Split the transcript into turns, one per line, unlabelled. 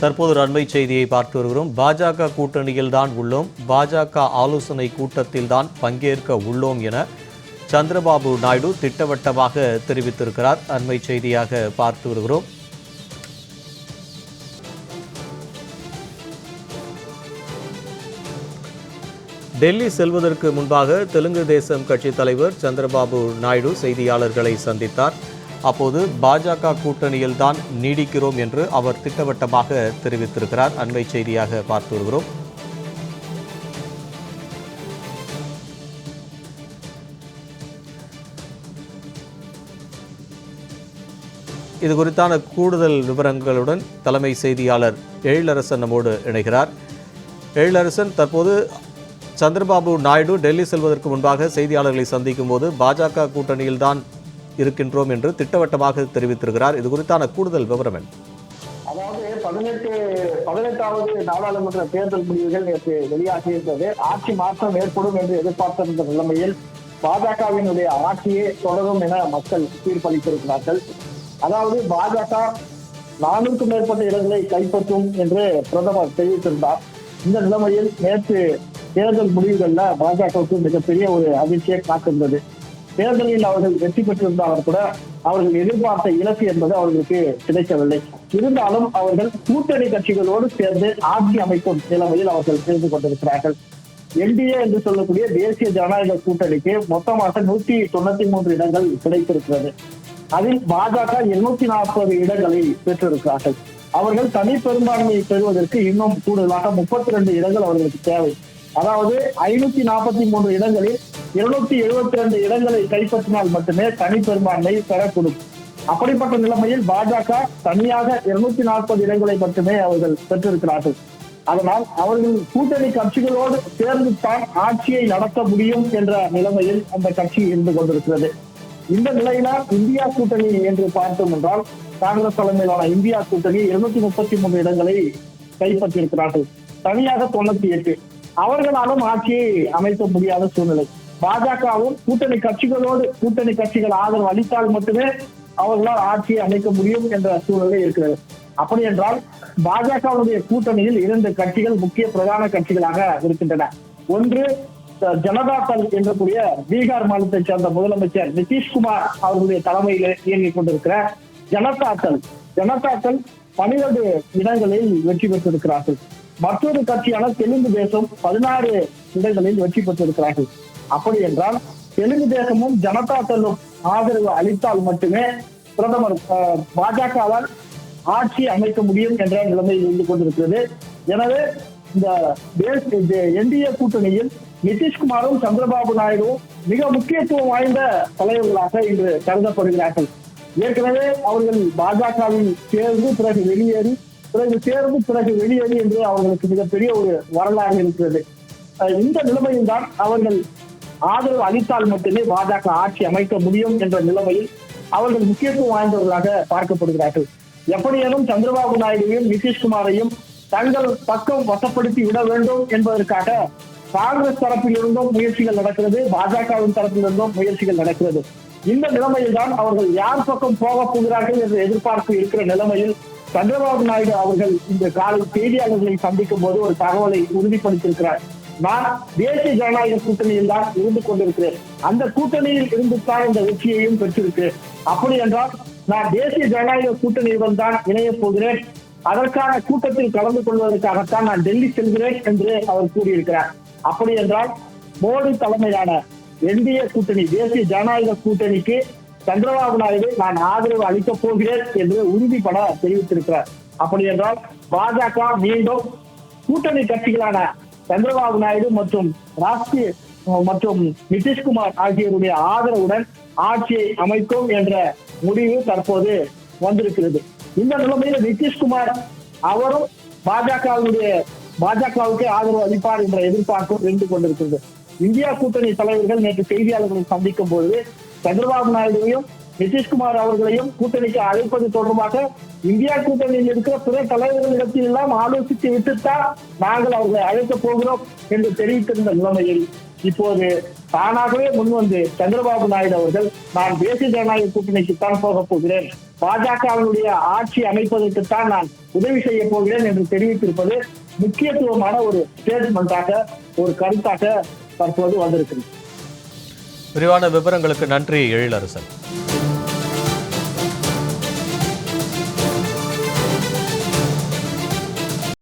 தற்போது ஒரு அண்மை செய்தியை பார்த்து வருகிறோம். பாஜக கூட்டணியில் தான் உள்ளோம். பாஜக ஆலோசனை கூட்டத்தில் தான் பங்கேற்க உள்ளோம் என சந்திரபாபு நாயுடு திட்டவட்டமாக தெரிவித்திருக்கிறார். அண்மை செய்தியாக பார்த்து வருகிறோம். டெல்லி செல்வதற்கு முன்பாக தெலுங்கு தேசம் கட்சி தலைவர் சந்திரபாபு நாயுடு செய்தியாளர்களை சந்தித்தார். அப்போது பாஜக கூட்டணியில் தான் நீடிக்கிறோம் என்று அவர் திட்டவட்டமாக தெரிவித்திருக்கிறார். அண்மை செய்தியாக பார்த்து வருகிறோம். இது குறித்தான கூடுதல் விவரங்களுடன் தலைமை செய்தியாளர் எழிலரசன் நம்மோடு இணைகிறார். எழிலரசன் தற்போது சந்திரபாபு நாயுடு டெல்லி செல்வதற்கு முன்பாக செய்தியாளர்களை சந்திக்கும் போது பாஜக கூட்டணியில் தான் இருக்கின்றோம் என்று திட்டவட்டமாக தெரிவித்திருக்கிறார். இது குறித்தான கூடுதல் விவரம்
அதாவது பதினெட்டு பதினெட்டாவது நாடாளுமன்ற தேர்தல் முடிவுகள் நேற்று வெளியாகியிருந்தது. ஆட்சி மாற்றம் ஏற்படும் என்று எதிர்பார்த்திருந்த நிலைமையில் பாஜகவினுடைய ஆட்சியே தொடரும் என மக்கள் தீர்ப்பளித்திருக்கிறார்கள். அதாவது பாஜக நானூறுக்கும் மேற்பட்ட இடங்களை கைப்பற்றும் என்று பிரதமர் தெரிவித்திருந்தார். இந்த நிலைமையில் நேற்று தேர்தல் முடிவுகள்ல பாஜகவுக்கு மிகப்பெரிய ஒரு அதிர்ச்சியை காத்திருந்தது தேர்தலில் அவர்கள் வெற்றி பெற்றிருந்தாலும் கூட அவர்கள் எதிர்பார்த்த இலக்கு என்பது அவர்களுக்கு கிடைக்கவில்லை. இருந்தாலும் அவர்கள் கூட்டணி கட்சிகளோடு சேர்ந்து ஆட்சி அமைக்கும் நிலைமையில் அவர்கள் சேர்ந்து கொண்டிருக்கிறார்கள். என்டிஏ என்று சொல்லக்கூடிய தேசிய ஜனநாயக கூட்டணிக்கு மொத்தமாக நூத்தி தொண்ணூத்தி மூன்று இடங்கள் கிடைத்திருக்கிறது. அதில் பாஜக இருநூத்தி நாற்பது இடங்களை பெற்றிருக்கிறார்கள். அவர்கள் தனி பெரும்பான்மையை பெறுவதற்கு இன்னும் கூடுதலாக முப்பத்தி ரெண்டு இடங்கள் அவர்களுக்கு தேவை. அதாவது ஐநூத்தி நாற்பத்தி மூன்று இடங்களில் இருநூத்தி எழுபத்தி ரெண்டு இடங்களை கைப்பற்றினால் மட்டுமே தனிப்பெரும்பான்மை பெறக்கூடும். அப்படிப்பட்ட நிலைமையில் பாஜக தனியாக இருநூத்தி நாற்பது இடங்களை மட்டுமே அவர்கள் பெற்றிருக்கிறார்கள். அதனால் அவர்கள் கூட்டணி கட்சிகளோடு சேர்ந்து தான் ஆட்சியை நடத்த முடியும் என்ற நிலைமையில் அந்த கட்சி இருந்து கொண்டிருக்கிறது. இந்த நிலையில இந்தியா கூட்டணி என்று பார்த்தோம் என்றால் காங்கிரஸ் தலைமையிலான இந்தியா கூட்டணி இருநூத்தி முப்பத்தி மூணு இடங்களை கைப்பற்றியிருக்கிறார்கள். தனியாக தொண்ணூத்தி எட்டு. அவர்களாலும் ஆட்சியை அமைக்க முடியாத சூழ்நிலை. பாஜகவும் கூட்டணி கட்சிகளோடு கூட்டணி கட்சிகள் ஆதரவு அளித்தால் மட்டுமே அவர்களால் ஆட்சியை அமைக்க முடியும் என்ற சூழ்நிலை இருக்கிறது. அப்படி என்றால் பாஜகவுடைய கூட்டணியில் இரண்டு கட்சிகள் முக்கிய பிரதான கட்சிகளாக இருக்கின்றன. ஒன்று ஜனதா தள் என்றக்கூடிய பீகார் மாநிலத்தைச் சேர்ந்த முதலமைச்சர் நிதிஷ்குமார் அவர்களுடைய தலைமையில் இயங்கிக் கொண்டிருக்கிற ஜனதா தள் ஜனதா தள் பனிரெண்டு இடங்களில் வெற்றி பெற்றிருக்கிறார்கள். மற்றொரு கட்சியான தெலுங்கு தேசம் பதினாறு இடங்களில் வெற்றி பெற்றிருக்கிறார்கள். அப்படி என்றால் தெலுங்கு தேசமும் ஜனதா தள்ளும் ஆதரவு அளித்தால் மட்டுமே பிரதமர் பாஜகவால் ஆட்சி அமைக்க முடியும் என்ற நிலைமை இருந்து கொண்டிருக்கிறது. எனவே இந்த என்டிஏ கூட்டணியில் நிதிஷ்குமாரும் சந்திரபாபு நாயுடுவும் மிக முக்கியத்துவம் வாய்ந்த தலைவர்களாக இன்று கருதப்படுகிறார்கள். ஏற்கனவே அவர்கள் பாஜகவில் சேர்ந்து பிறகு வெளியேறி பிறகு சேர்ந்து பிறகு வெளியேறி என்று அவர்களுக்கு மிகப்பெரிய ஒரு வரலாறு இருக்கிறது. இந்த நிலைமையில் தான் அவர்கள் ஆதரவு அளித்தால் மட்டுமே பாஜக ஆட்சி அமைக்க முடியும் என்ற நிலைமையில் அவர்கள் முக்கியத்துவம் வாய்ந்தவர்களாக பார்க்கப்படுகிறார்கள். எப்படியேனும் சந்திரபாபு நாயுடுவையும் நிதிஷ்குமாரையும் தங்கள் பக்கம் வசப்படுத்தி விட வேண்டும் என்பதற்காக காங்கிரஸ் தரப்பிலிருந்தும் முயற்சிகள் நடக்கிறது பாஜகவின் தரப்பிலிருந்தும் முயற்சிகள் நடக்கிறது. இந்த நிலைமையில் தான் அவர்கள் யார் பக்கம் போக போகிறார்கள் என்ற எதிர்பார்ப்பு இருக்கிற நிலைமையில் சந்திரபாபு நாயுடு அவர்கள் இந்த காலை செய்தியாளர்களை சந்திக்கும் போது ஒரு தகவலை உறுதிப்படுத்தியிருக்கிறார். நான் தேசிய ஜனநாயக கூட்டணியில் தான் இருந்து கொண்டிருக்கிறேன். அந்த கூட்டணியில் இருந்து தான் இந்த வெற்றியையும் பெற்றிருக்கிறேன் அப்படி என்றால் நான் தேசிய ஜனநாயக கூட்டணியுடன் தான் இணையப் போகிறேன். அதற்கான கூட்டத்தில் கலந்து கொள்வதற்காகத்தான் நான் டெல்லி செல்கிறேன் என்று அவர் கூறியிருக்கிறார். அப்படி என்றால் மோடி தலைமையிலான என்டிஏ கூட்டணி தேசிய ஜனநாயக கூட்டணிக்கு சந்திரபாபு நாயுடு நான் ஆதரவு அளிக்கப் போகிறேன் என்று உறுதிப்பட தெரிவித்திருக்கிறார். அப்படி என்றால் பாஜக மீண்டும் கூட்டணி கட்சிகளான சந்திரபாபு நாயுடு மற்றும் ராஷ்டிரிய மற்றும் நிதிஷ்குமார் ஆகியோருடைய ஆதரவுடன் ஆட்சியை அமைக்கும் என்ற முடிவு தற்போது வந்திருக்கிறது. இந்த நிலைமையில் நிதிஷ்குமார் அவரும் பாஜகவுடைய பாஜகவுக்கு ஆதரவு அளிப்பார் என்ற எதிர்பார்ப்பும் இருந்து கொண்டிருக்கிறது. இந்தியா கூட்டணி தலைவர்கள் நேற்று செய்தியாளர்களை சந்திக்கும் போது சந்திரபாபு நாயுடுவையும் நிதிஷ்குமார் அவர்களையும் கூட்டணிக்கு அழைப்பது தொடர்பாக இந்தியா கூட்டணியில் இருக்கிற பிற தலைவர்களிடத்தில் எல்லாம் ஆலோசித்து விட்டுத்தான் நாங்கள் அவர்களை அழைக்கப் போகிறோம் என்று தெரிவித்திருந்த நிலைமையில் இப்போது தானாகவே முன்வந்து சந்திரபாபு நாயுடு அவர்கள் நான் தேசிய ஜனநாயக கூட்டணிக்கு தான் போக போகிறேன். பாஜகவினுடைய ஆட்சி அமைப்பதற்குத்தான் நான் உதவி செய்ய போகிறேன் என்று தெரிவித்திருப்பது முக்கியத்துவமான ஒரு ஸ்டேட்மெண்டாக ஒரு கருத்தாக தற்போது வந்திருக்கிறது.
விரிவான விவரங்களுக்கு நன்றி எழிலரசன்.